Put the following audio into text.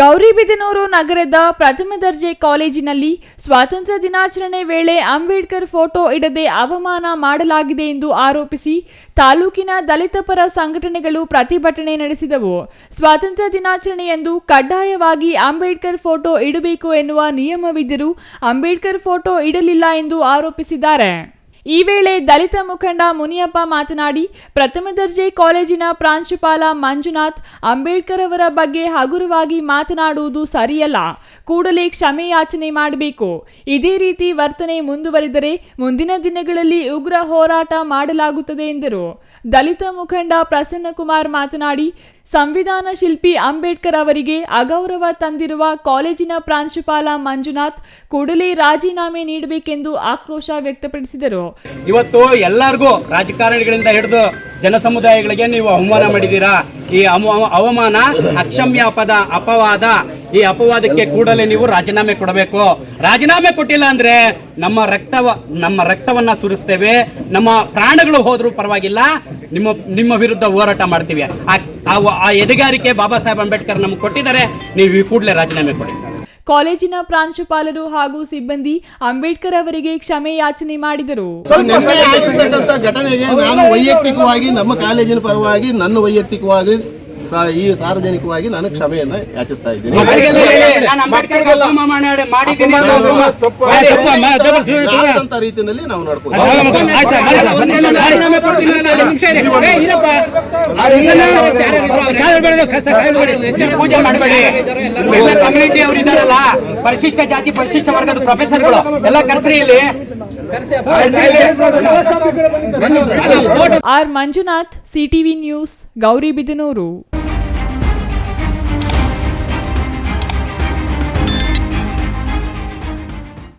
ಗೌರಿಬಿದನೂರು ನಗರದ ಪ್ರಥಮ ದರ್ಜೆ ಕಾಲೇಜಿನಲ್ಲಿ ಸ್ವಾತಂತ್ರ್ಯ ದಿನಾಚರಣೆ ವೇಳೆ ಅಂಬೇಡ್ಕರ್ ಫೋಟೋ ಇಡದೆ ಅವಮಾನ ಮಾಡಲಾಗಿದೆ ಎಂದು ಆರೋಪಿಸಿ ತಾಲೂಕಿನ ದಲಿತ ಪರ ಸಂಘಟನೆಗಳು ಪ್ರತಿಭಟನೆ ನಡೆಸಿದವು. ಸ್ವಾತಂತ್ರ್ಯ ದಿನಾಚರಣೆಯಂದು ಕಡ್ಡಾಯವಾಗಿ ಅಂಬೇಡ್ಕರ್ ಫೋಟೋ ಇಡಬೇಕು ಎನ್ನುವ ನಿಯಮವಿದ್ದರೂ ಅಂಬೇಡ್ಕರ್ ಫೋಟೋ ಇಡಲಿಲ್ಲ ಎಂದು ಆರೋಪಿಸಿದ್ದಾರೆ. ಈ ವೇಳೆ ದಲಿತ ಮುಖಂಡ ಮುನಿಯಪ್ಪ ಮಾತನಾಡಿ, ಪ್ರಥಮ ದರ್ಜೆ ಕಾಲೇಜಿನ ಪ್ರಾಂಶುಪಾಲ ಮಂಜುನಾಥ್ ಅಂಬೇಡ್ಕರ್ ಅವರ ಬಗ್ಗೆ ಹಗುರವಾಗಿ ಮಾತನಾಡುವುದು ಸರಿಯಲ್ಲ. ಕೂಡಲೇ ಕ್ಷಮೆಯಾಚನೆ ಮಾಡಬೇಕು. ಇದೇ ರೀತಿ ವರ್ತನೆ ಮುಂದುವರಿದರೆ ಮುಂದಿನ ದಿನಗಳಲ್ಲಿ ಉಗ್ರ ಹೋರಾಟ ಮಾಡಲಾಗುತ್ತದೆ ಎಂದರು. ದಲಿತ ಮುಖಂಡ ಪ್ರಸನ್ನಕುಮಾರ್ ಮಾತನಾಡಿ, ಸಂವಿಧಾನ ಶಿಲ್ಪಿ ಅಂಬೇಡ್ಕರ್ ಅವರಿಗೆ ಅಗೌರವ ತಂದಿರುವ ಕಾಲೇಜಿನ ಪ್ರಾಂಶುಪಾಲ ಮಂಜುನಾಥ್ ಕೂಡಲೇ ರಾಜೀನಾಮೆ ನೀಡಬೇಕೆಂದು ಆಕ್ರೋಶ ವ್ಯಕ್ತಪಡಿಸಿದರು. ಇವತ್ತು ಎಲ್ಲರಿಗೂ ರಾಜಕಾರಣಿಗಳಿಂದ ಹಿಡಿದು ಜನ ಸಮುದಾಯಗಳಿಗೆ ನೀವು ಅವಮಾನ ಮಾಡಿದ್ದೀರಾ? ಈ ಅವಮಾನ ಅಕ್ಷಮ್ಯ ಪದ ಅಪವಾದ, ಈ ಅಪವಾದಕ್ಕೆ ಕೂಡಲೇ ನೀವು ರಾಜೀನಾಮೆ ಕೊಡಬೇಕು. ರಾಜೀನಾಮೆ ಕೊಟ್ಟಿಲ್ಲ ಅಂದ್ರೆ ನಮ್ಮ ರಕ್ತವ ನಮ್ಮ ರಕ್ತವನ್ನ ಸುರಿಸ್ತೇವೆ, ನಮ್ಮ ಪ್ರಾಣಗಳು ಹೋದ್ರೂ ಪರವಾಗಿಲ್ಲ, ನಿಮ್ಮ ನಿಮ್ಮ ವಿರುದ್ಧ ಹೋರಾಟ ಮಾಡ್ತೀವಿ. ಆ ಎದೆಗಾರಿಕೆ ಬಾಬಾ ಸಾಹೇಬ್ ಅಂಬೇಡ್ಕರ್ ನಮ್ಗೆ ಕೊಟ್ಟಿದ್ದಾರೆ, ನೀವು ಈ ಕೂಡಲೇ ರಾಜೀನಾಮೆ ಕೊಡಿ. ಕಾಲೇಜಿನ ಪ್ರಾಂಶುಪಾಲರು ಹಾಗೂ ಸಿಬ್ಬಂದಿ ಅಂಬೇಡ್ಕರ್ ಅವರಿಗೆ ಕ್ಷಮೆ ಯಾಚನೆ ಮಾಡಿದರು. ಘಟನೆಗೆ ನಾನು ವೈಯಕ್ತಿಕವಾಗಿ ನಮ್ಮ ಕಾಲೇಜಿನ ಪರವಾಗಿ ನನ್ನ ವೈಯಕ್ತಿಕವಾಗಿ ಈ ಸಾರ್ವಜನಿಕವಾಗಿ ನಾನು ಕ್ಷಮೆಯನ್ನ ಯಾಚಿಸ್ತಾ ಇದ್ದೀನಿ ರೀತಿಯಲ್ಲಿ ನಾವು ಕಮ್ಯುನಿಟಿ ಅವರು ಪರಿಶಿಷ್ಟ ಜಾತಿ ಪರಿಶಿಷ್ಟ ವರ್ಗದ ಪ್ರೊಫೆಸರ್ಗಳು ಎಲ್ಲ ಕರೆಸ್ರಿ ಇಲ್ಲಿ R Manjunath CTV news Gauribidanur